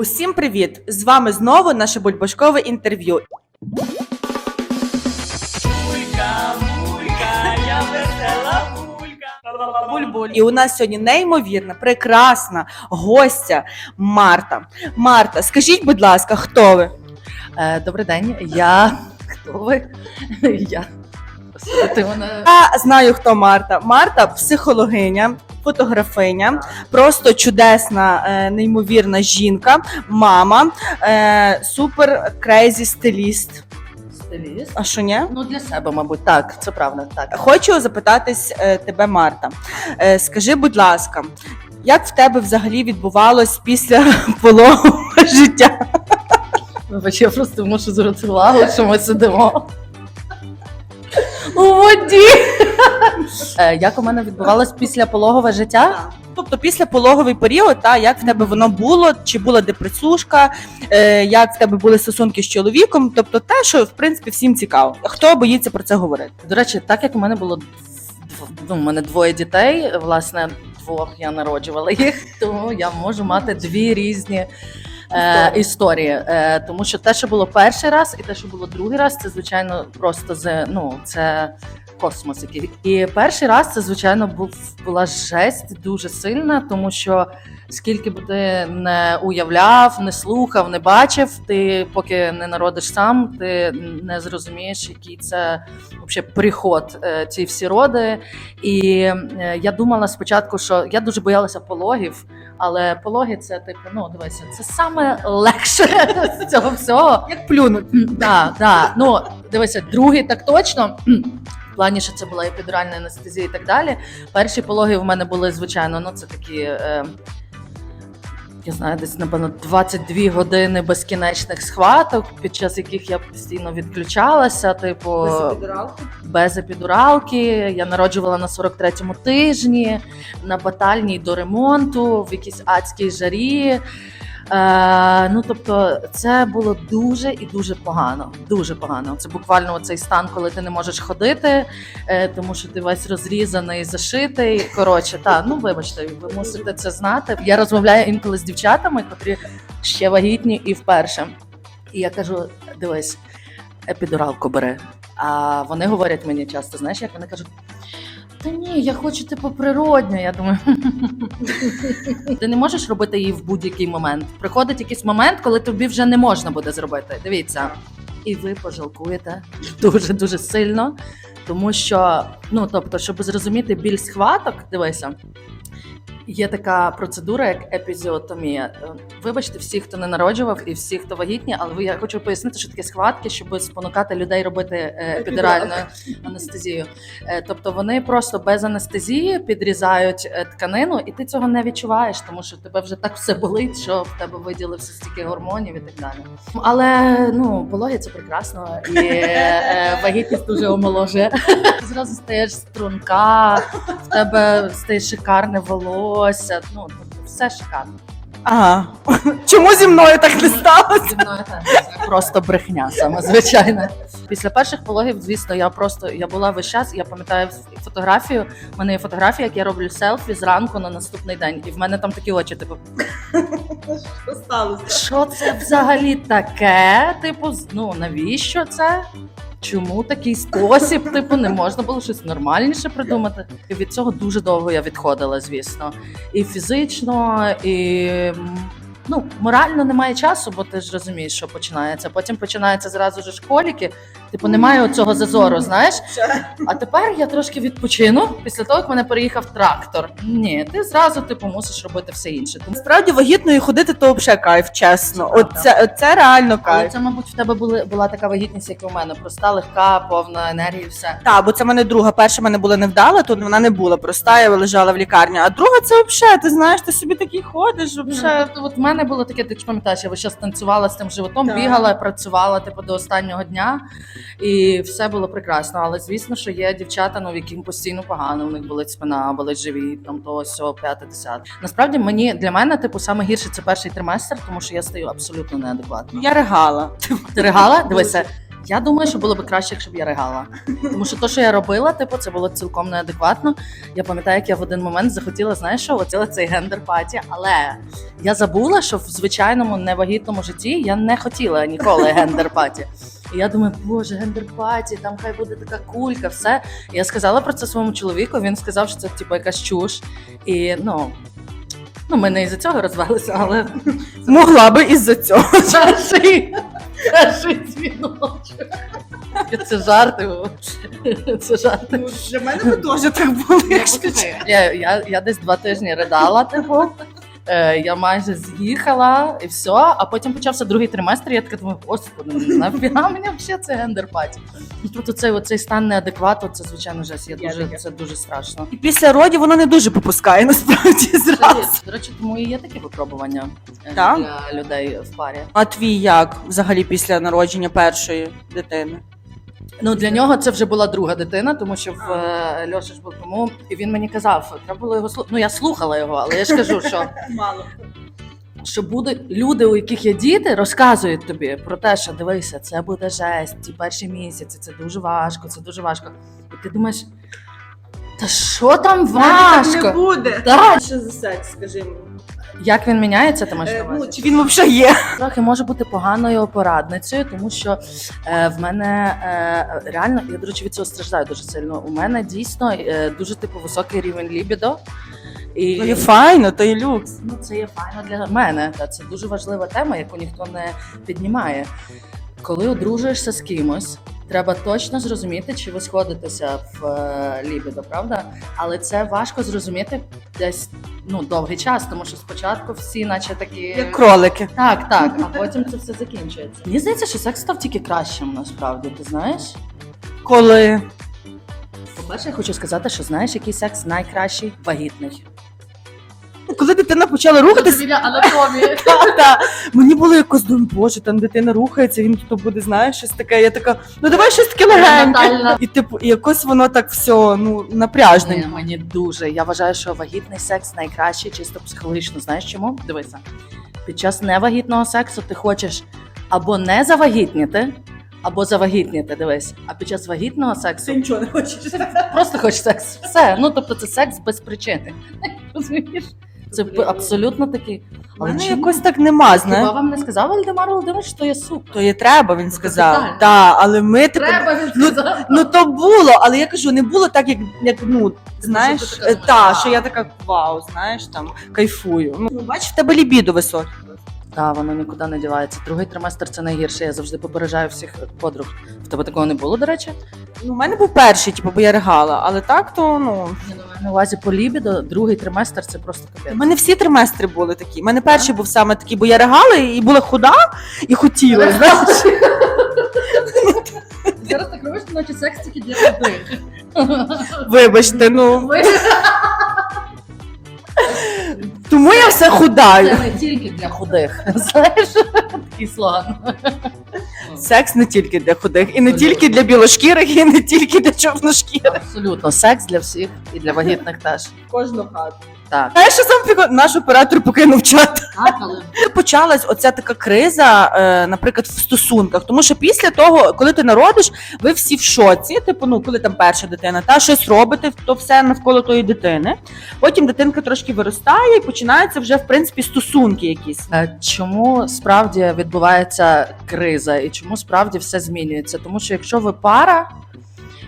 Усім привіт! З вами знову наше бульбашкове інтерв'ю. Буль-буль. І у нас сьогодні неймовірна, прекрасна гостя Марта. Марта, скажіть, будь ласка, хто ви? Е, Добрий день, я. Хто ви? Я. Ти мене. Я знаю, хто Марта. Марта психологиня, фотографиня, просто чудесна, е, неймовірна жінка, мама, е, супер крейзі стиліст. Стиліст. А що ні? Ну, для себе, мабуть, так, це правда. Так. Хочу запитатись е, тебе, Марта. Е, Скажи, будь ласка, як в тебе взагалі відбувалось після пологового життя? Вибач, я просто мушу звернути увагу, що ми сидимо. У воді. Е, Як у мене відбувалось після пологове життя? Тобто після пологовий період, та як в тебе воно було, чи була депресушка, е, як в тебе були стосунки з чоловіком, тобто те, що в принципі всім цікаво. Хто боїться про це говорити? До речі, так як у мене було ну, у мене двоє дітей, власне, двох я народжувала їх, тому я можу мати дві різні. Е, історії, е, тому що те, що було перший раз, і те, що було другий раз, це звичайно просто з ну це космос. Який і перший раз це звичайно був була жесть дуже сильна, тому що скільки б ти не уявляв, не слухав, не бачив, ти поки не народиш сам, ти не зрозумієш, який це взагалі приход е, ці всі роди. І е, я думала спочатку, що я дуже боялася пологів, але пологи це типу, ну дивися, це саме легше з цього всього. Як плюнуть? Так, так. Ну, дивися, другий так точно. В плані, що це була епідуральна анестезія і так далі. Перші пологи в мене були, звичайно, ну це такі. Е, я знаю, десь напевно 22 години безкінечних схваток, під час яких я постійно відключалася, типу без епідуралки. Я народжувала на 43-му тижні, на батальній до ремонту, в якійсь адській жарі. Е, ну тобто, це було дуже і дуже погано. Дуже погано. Це буквально цей стан, коли ти не можеш ходити, е, тому що ти весь розрізаний, зашитий. Коротше, та ну вибачте, ви мусите це знати. Я розмовляю інколи з дівчатами, котрі ще вагітні і вперше. І я кажу: дивись, епідуралку бери. А вони говорять мені часто, знаєш, як вони кажуть. Та ні, я хочу типу природньо. Я думаю, ти не можеш робити її в будь-який момент. Приходить якийсь момент, коли тобі вже не можна буде зробити. Дивіться, і ви пожалкуєте дуже дуже сильно, тому що, ну тобто, щоб зрозуміти біль схваток, дивися. Є така процедура, як епізіотомія. Е, Вибачте, всі, хто не народжував, і всі, хто вагітні, але я хочу пояснити, що таке схватки, щоб спонукати людей робити е, епідуральну анестезію. Е, Тобто вони просто без анестезії підрізають тканину, і ти цього не відчуваєш, тому що тебе вже так все болить, що в тебе виділився стільки гормонів і так далі. Але ну пологи це прекрасно, і вагітність дуже омоложує. Зразу стаєш струнка, в тебе стає шикарне волосся. Ну тобто все шикарно. Ага. Чому зі мною так не сталося? Зі мною це просто брехня, саме звичайно. Після перших пологів, звісно, я просто я була весь час. Я пам'ятаю фотографію. У мене є фотографія, як я роблю селфі зранку на наступний день, і в мене там такі очі, типу, Що сталося? що це взагалі таке? Типу, ну навіщо це? Чому такий спосіб? Типу, не можна було щось нормальніше придумати. І від цього дуже довго я відходила, звісно. І фізично, і ну, морально немає часу, бо ти ж розумієш, що починається. Потім починаються зразу ж школіки. Типу, немає цього зазору, знаєш? А тепер я трошки відпочину після того, як мене переїхав трактор. Ні, ти зразу типу мусиш робити все інше. Тому Насправді вагітною ходити то взагалі кайф, чесно. Це От це, реально Але кайф. це, мабуть, в тебе були була така вагітність, як і у мене. Проста, легка, повна енергії, все. Так, бо це в мене друга. Перша в мене була невдала, то вона не була проста, я лежала в лікарні. А друга це взагалі, ти знаєш, ти собі такий ходиш, взагалі. Тобто, от в мене було таке, ти ж пам'ятаєш, я весь час танцювала з тим животом, Так. бігала, працювала типу до останнього дня, і все було прекрасно. Але звісно, що є дівчата, ну яким постійно погано, у них болить спина, болить живіт, там то сьо, п'яте, десяте. Насправді мені для мене, типу, саме гірше це перший триместр, тому що я стаю абсолютно неадекватно. Я ригала. Ти ригала? Дивися. Я думаю, що було б краще, якщо б я ригала. Тому що те, що я робила, типу, це було цілком неадекватно. Я пам'ятаю, як я в один момент захотіла, знаєш, що оцілий цей гендер паті, але я забула, що в звичайному невагітному житті я не хотіла ніколи гендер паті. І я думаю, боже, гендер паті, там хай буде така кулька, все. І я сказала про це своєму чоловіку. Він сказав, що це типу якась чуш. І ну. Ну, ми не із-за цього розвелися, але Могла би із-за цього. перший, перший дзвіночок. Це жарти. Це жарти. Ну, Для мене би теж так було. Я, я, я десь два тижні ридала, типу. Е, я майже з'їхала і все, а потім почався другий триместр. Я така думаю, господи, ну, нафіга мені взагалі це гендер паті. Ну тобто цей оцей стан неадеквату, це звичайно жесть. Я дуже це дуже страшно. І після родів воно не дуже попускає, насправді зразу. До речі, тому і є такі випробування е, Так? для людей в парі. А твій як взагалі після народження першої дитини? Ну для нього це вже була друга дитина, тому що в е, Льоші ж був тому, і він мені казав, треба було його слухати. Ну я слухала його, але я ж кажу, що, Мало. що будуть люди, у яких є діти, розказують тобі про те, що дивися, це буде жесть, ті перші місяці, це дуже важко, це дуже важко. І ти думаєш, та що там не важко? буде. Так. Що за секс, скажи мені? Як він міняється, ти маєш на Е, увазі? ну, чи він взагалі є? трохи може бути поганою порадницею, тому що е, в мене е, реально я до речі від цього страждаю дуже сильно. У мене дійсно е, дуже типу високий рівень лібідо. І То є файно, то є люкс. ну, це є файно для мене. Та це дуже важлива тема, яку ніхто не піднімає. Коли одружуєшся з кимось, треба точно зрозуміти, чи ви сходитеся в е, лібідо, правда? Але це важко зрозуміти десь ну довгий час, тому що спочатку всі, наче такі Як кролики. так, так, а потім це все закінчується. Мені здається, що секс став тільки кращим насправді. Ти знаєш? Коли По-перше, я хочу сказати, що знаєш, який секс найкращий вагітний. Коли дитина почала рухатись, анатомії. та, та, мені було якось думаю, боже, там дитина рухається, він тут буде, знаєш, щось таке. Я така, ну давай щось таке легеньке. І типу, і якось воно так все ну напряжне. Ні, мені дуже. Я вважаю, що вагітний секс найкращий чисто психологічно. Знаєш чому? Дивися. Під час невагітного сексу ти хочеш або не завагітніти, або завагітніти. Дивись. А під час вагітного сексу Ти нічого не хочеш. просто хочеш секс. Все. Ну тобто це секс без причини. Розумієш? Це абсолютно такий. Але мене якось так нема, Хіба вам не сказав Вальдемар Володимирович, що є суп? То є треба, він сказав. Так, але ми типу. він Ну, ну то було, але я кажу, не було так, як, як ну, знаєш, що ти така е, та, що я така вау, знаєш, там кайфую. Ну, бачиш, в тебе лібідо високе. Так, воно нікуди не дівається. Другий триместр це найгірше. Я завжди попереджаю всіх подруг. В тебе такого не було, до речі? Ну, у мене був перший, типу, бо я ригала, але так то ну. Ну, на увазі по лібідо, другий триместр це просто У мене всі триместри були такі. У мене перший був саме такий, бо я ригала і була худа і хотіла. знаєш. Зараз так робиш, наче секс тільки для худих. Вибачте, ну тому я все худаю. Це не тільки для худих. Знаєш, такий слоган. Секс не тільки для худих, і не тільки для білошкірих, і не тільки для чорношкірих. Абсолютно, секс для всіх і для вагітних теж. Кожну хату. Так. Знаєш, що сам прикол? наш оператор покинув чат. Так, але Почалась оця така криза, е, наприклад, в стосунках. Тому що після того, коли ти народиш, ви всі в шоці. Типу, ну коли там перша дитина, та щось робите, то все навколо тої дитини. Потім дитинка трошки виростає і починаються вже в принципі стосунки якісь. Е, Чому справді відбувається криза і чому справді все змінюється? Тому що якщо ви пара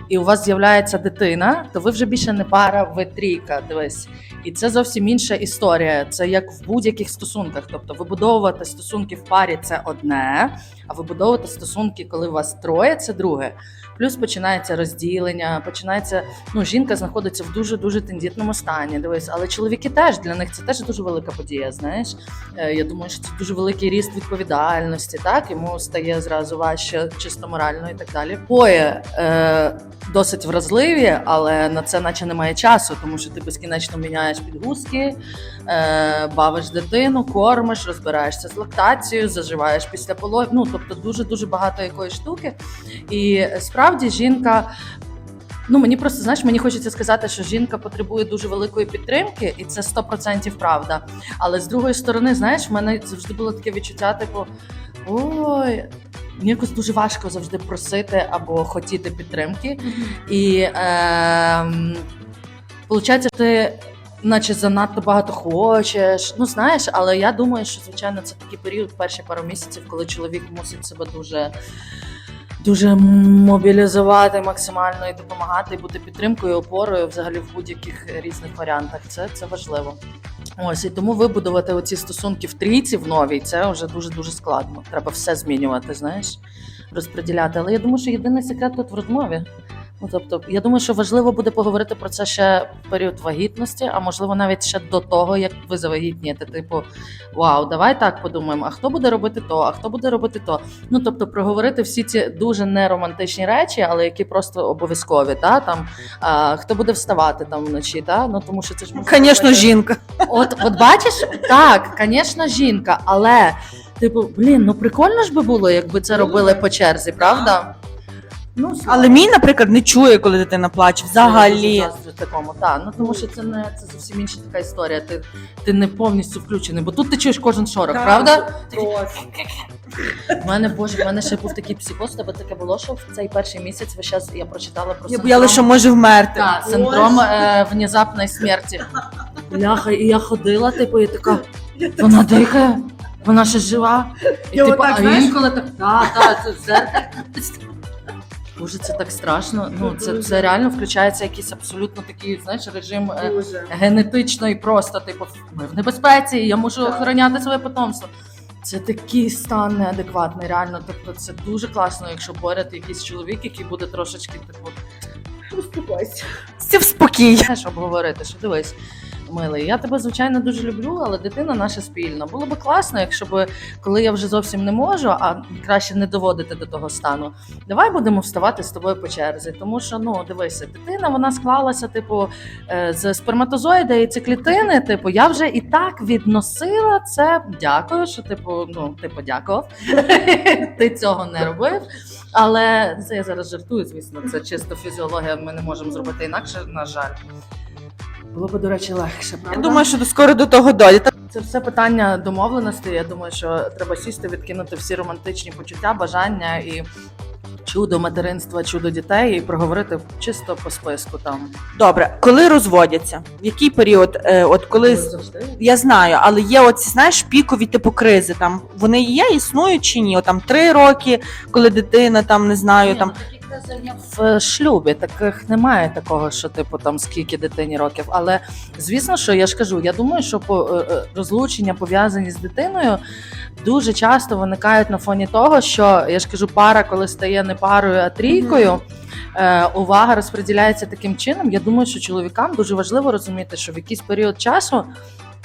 і у вас з'являється дитина, то ви вже більше не пара, ви трійка. Дивись. І це зовсім інша історія. Це як в будь-яких стосунках. Тобто, вибудовувати стосунки в парі це одне, а вибудовувати стосунки, коли у вас троє, це друге. Плюс починається розділення, починається. Ну, жінка знаходиться в дуже дуже тендітному стані. Дивись, але чоловіки теж для них це теж дуже велика подія. Знаєш, Е, я думаю, що це дуже великий ріст відповідальності. Так йому стає зразу важче, чисто морально і так далі. Поє е, досить вразливі, але на це наче немає часу, тому що ти безкінечно міняєш підгузки, е, бавиш дитину, кормиш, розбираєшся з лактацією, заживаєш після пологів. Ну тобто дуже дуже багато якої штуки. І справді жінка. Ну мені просто знаєш, мені хочеться сказати, що жінка потребує дуже великої підтримки, і це 100% правда. Але з другої сторони, знаєш, в мене завжди було таке відчуття, типу, ой. Якось дуже важко завжди просити або хотіти підтримки. І е, виходить, ти наче занадто багато хочеш. Ну знаєш, але я думаю, що звичайно це такий період, перші пару місяців, коли чоловік мусить себе дуже. Дуже мобілізувати максимально і допомагати, і бути підтримкою, опорою взагалі в будь-яких різних варіантах. Це, це важливо. Ось і тому вибудувати оці стосунки в трійці в новій це вже дуже дуже складно. Треба все змінювати, знаєш, розподіляти. Але я думаю, що єдиний секрет тут в розмові. Ну, тобто, я думаю, що важливо буде поговорити про це ще в період вагітності, а можливо навіть ще до того, як ви завагітнієте. Типу, вау, давай так подумаємо, а хто буде робити то, а хто буде робити то. Ну тобто, проговорити всі ці дуже неромантичні речі, але які просто обов'язкові. Та там а, хто буде вставати там вночі, та ну тому що це ж Звісно, жінка. От, от бачиш, так, звісно, жінка, але типу, блін, ну прикольно ж би було, якби це робили по черзі, правда? Ну, Але мій, наприклад, не чує, коли дитина плаче. Взагалі. Я дуже заздрю такому, так. Ну тому що це не це зовсім інша така історія. Ти, ти не повністю включений, бо тут ти чуєш кожен шорох, правда? У мене боже, в мене ще був такий психоз, у тебе таке було, що в цей перший місяць ви зараз я прочитала про Я боялася, що може вмерти. Так, синдром е, внезапної смерті. Бляха, і я ходила, типу, і така, вона дихає, вона ще жива. І, Я типу, отак, а знаєш? інколи так, так, так, це в зеркалі. Боже, це так страшно. Ну, це, це реально включається якийсь абсолютно такий, знаєш, режим е, генетично просто, типу, ми в небезпеці, я мушу охороняти своє потомство. Це такий стан неадекватний, реально. Тобто це дуже класно, якщо поряд якийсь чоловік, який буде трошечки типу, Успокойся. Стів спокій. знаєш, обговорити, що дивись. Милий, я тебе звичайно дуже люблю, але дитина наша спільна. Було б класно, якщо б коли я вже зовсім не можу, а краще не доводити до того стану. Давай будемо вставати з тобою по черзі. Тому що ну дивися, дитина вона склалася, типу, е, з сперматозоїда і циклітини. Типу, я вже і так відносила це. Дякую, що типу, ну ти подякував. Ти цього не робив. Але це я зараз жартую, звісно, це чисто фізіологія. Ми не можемо зробити інакше, на жаль. Було б, до речі, легше, правда? Я думаю, що скоро до того дойде. Це все питання домовленості. Я думаю, що треба сісти, відкинути всі романтичні почуття, бажання і чудо материнства, чудо дітей, і проговорити чисто по списку там. Добре, коли розводяться? В який період? Е, от коли завжди. я знаю, але є оці, знаєш, пікові типу кризи. Там вони є, існують чи ні? От, там три роки, коли дитина там не знаю, Ні, там ну, такі в шлюбі. Таких немає такого, що типу там скільки дитині років. Але звісно, що я ж кажу, я думаю, що по е, е, розлучення пов'язані з дитиною дуже часто виникають на фоні того, що я ж кажу, пара, коли стає не парою, а трійкою. Е, увага розподіляється таким чином. Я думаю, що чоловікам дуже важливо розуміти, що в якийсь період часу,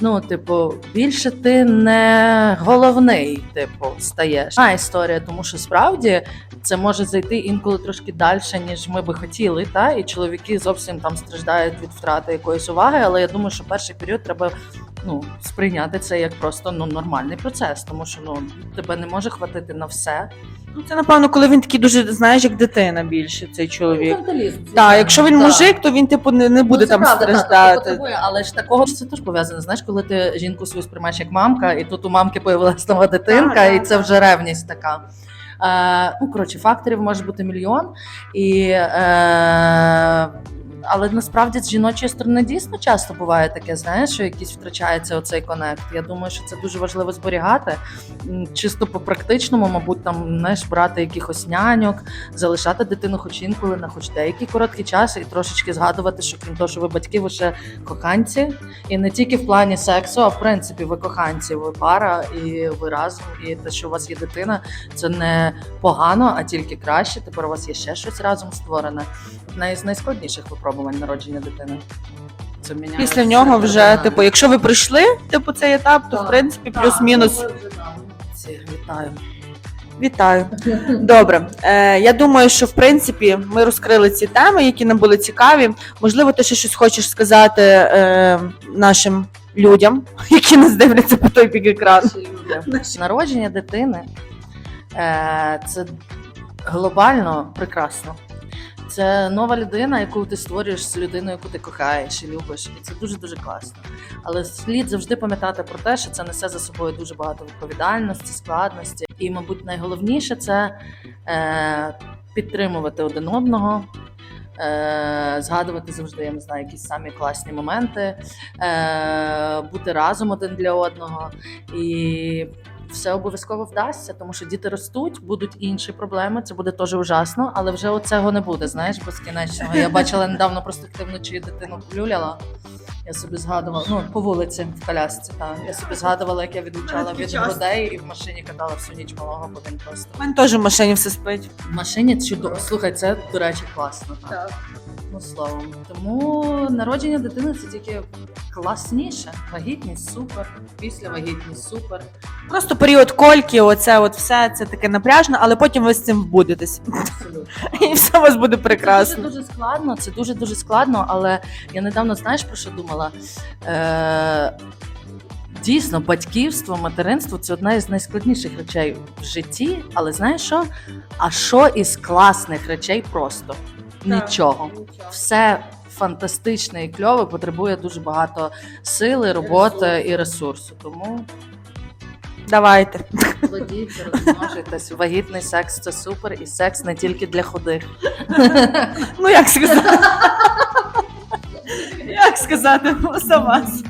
ну, типу, більше ти не головний, типу, стаєш. А історія, тому що справді це може зайти інколи трошки далі, ніж ми би хотіли. Та? І чоловіки зовсім там страждають від втрати якоїсь уваги. Але я думаю, що перший період треба ну, сприйняти це як просто ну, нормальний процес, тому що ну, тебе не може хватити на все. ну, це напевно, коли він такий дуже, знаєш, як дитина більше, цей чоловік. Так, якщо він мужик, то він типу не, не буде Ну, це там правда, так, таке потребує, але ж такого це теж пов'язано. Знаєш, коли ти жінку свою сприймаєш як мамка, і тут у мамки появилася нова дитинка, Так, і так, це так. вже ревність така. Е, ну, коротше, факторів може бути мільйон. І, е, але насправді з жіночої сторони дійсно часто буває таке, знаєш, що якийсь втрачається оцей конект. Я думаю, що це дуже важливо зберігати. Чисто по практичному, мабуть, там знаєш, брати якихось няньок, залишати дитину хоч інколи на хоч деякий короткий час, і трошечки згадувати, що крім того, що ви батьки, ви ще коханці, і не тільки в плані сексу, а в принципі ви коханці, ви пара і ви разом. І те, що у вас є дитина, це не погано, а тільки краще. Тепер у вас є ще щось разом створене. Одне із найскладніших випробувань народження дитини. Це міняє Після все нього вже, кардинально. типу, якщо ви пройшли, типу, цей етап, то в Так, принципі Так, плюс-мінус. ну, ви вже, молодці, Вітаю. Вітаю. Добре. Е, я думаю, що в принципі ми розкрили ці теми, які нам були цікаві. Можливо, ти ще щось хочеш сказати е, нашим людям, які нас дивляться по той бік екрану. Народження дитини е, це глобально прекрасно. Це нова людина, яку ти створюєш з людиною, яку ти кохаєш і любиш. І це дуже дуже класно. Але слід завжди пам'ятати про те, що це несе за собою дуже багато відповідальності, складності. І, мабуть, найголовніше це е, підтримувати один одного. Е, згадувати завжди, я не знаю, якісь самі класні моменти, е, бути разом один для одного, і все обов'язково вдасться, тому що діти ростуть, будуть інші проблеми. Це буде теж ужасно, але вже оцього не буде. Знаєш, безкінечного. Я бачила недавно просто вночі дитину люляла. Я собі згадувала, ну по вулиці в колясці. Та я собі згадувала, як я відлучала від грудей і в машині катала всю ніч малого, він просто У мене теж в машині все спить. в машині чудово. Слухай, це до речі, класно. Так. Ну словом. Тому народження дитини це тільки класніше. Вагітність супер, після вагітність супер. Просто період кольки, оце от все це таке напряжне, але потім ви з цим вбудетесь. Абсолютно. І все у вас буде Це прекрасно. дуже дуже складно. Це дуже дуже складно. Але я недавно знаєш про що думала? Е- Дійсно, батьківство, материнство це одна із найскладніших речей в житті. Але знаєш що? А що із класних речей просто? Нічого. Все фантастичне і кльове потребує дуже багато сили, роботи і ресурсу. Тому Давайте. володійте розмножуйтесь. Вагітний секс це супер, і секс не тільки для худих. Ну як сказати? Як сказати за вас?